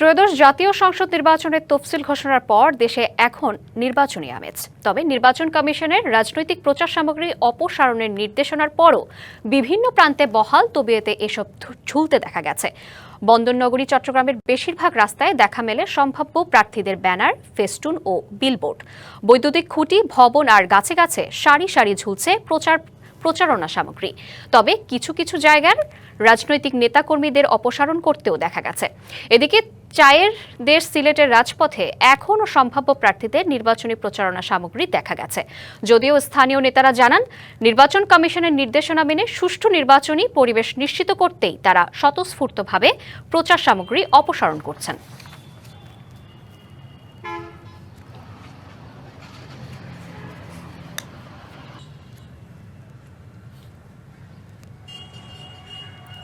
ত্রয়োদশ জাতীয় সংসদ নির্বাচনের তফসিল ঘোষণার পর দেশে এখন নির্বাচনী আমেজ। তবে নির্বাচন কমিশনের রাজনৈতিক প্রচার সামগ্রী অপসারণের নির্দেশনার পরও বিভিন্ন প্রান্তে বহাল তবিয়েতে এসব ঝুলতে দেখা গেছে। বন্দরনগরী চট্টগ্রামের বেশিরভাগ রাস্তায় দেখা মেলে সম্ভাব্য প্রার্থীদের ব্যানার, ফেস্টুন ও বিলবোর্ড। বৈদ্যুতিক খুঁটি, ভবন আর গাছে গাছে সারি সারি ঝুলছে প্রচার, প্রচারণা সামগ্রী। তবে কিছু কিছু জায়গার রাজনৈতিক নেতাকর্মীদের অপসারণ করতেও দেখা গেছে। এদিকে চায়ের দেশ সিলেটের রাজপথে এখনও সম্ভাব্য প্রার্থীদের নির্বাচনী প্রচারণা সামগ্রী দেখা গেছে। যদিও স্থানীয় নেতারা জানান, নির্বাচন কমিশনের নির্দেশনা মেনে সুষ্ঠু নির্বাচনী পরিবেশ নিশ্চিত করতেই তারা স্বতঃস্ফূর্তভাবে প্রচার সামগ্রী অপসারণ করছেন।